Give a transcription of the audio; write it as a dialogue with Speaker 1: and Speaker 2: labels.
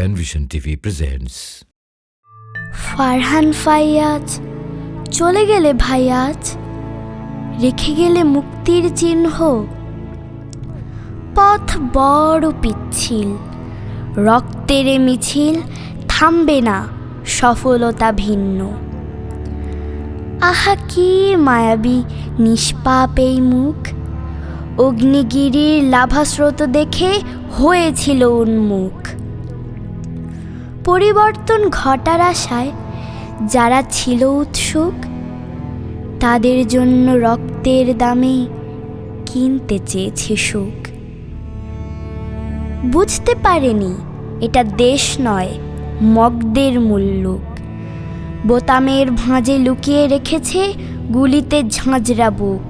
Speaker 1: Penvision TV presents
Speaker 2: Farhan Faiyaz, চলে গেলে ভাই আজ রেখে গেলে মুক্তির চিহ্ন। পথ বড় পিচ্ছিল, রক্তের মিছিল থামবে না, সফলতা ভিন্ন। আহা, কি মায়াবী, নিষ্পাপ এই মুখ। অগ্নিগিরির লাভাস্রোত দেখে হয়েছিল উন্মুখ। পরিবর্তন ঘটার আশায় যারা ছিল উৎসুক, তাদের জন্য রক্তের দামে কিনতে চেয়েছে সুখ। বুঝতে পারেনি, এটা দেশ নয়, মগদের মুল্লুক বোতামের ভাঁজে লুকিয়ে রেখেছে গুলিতে ঝাঁঝরা বুক।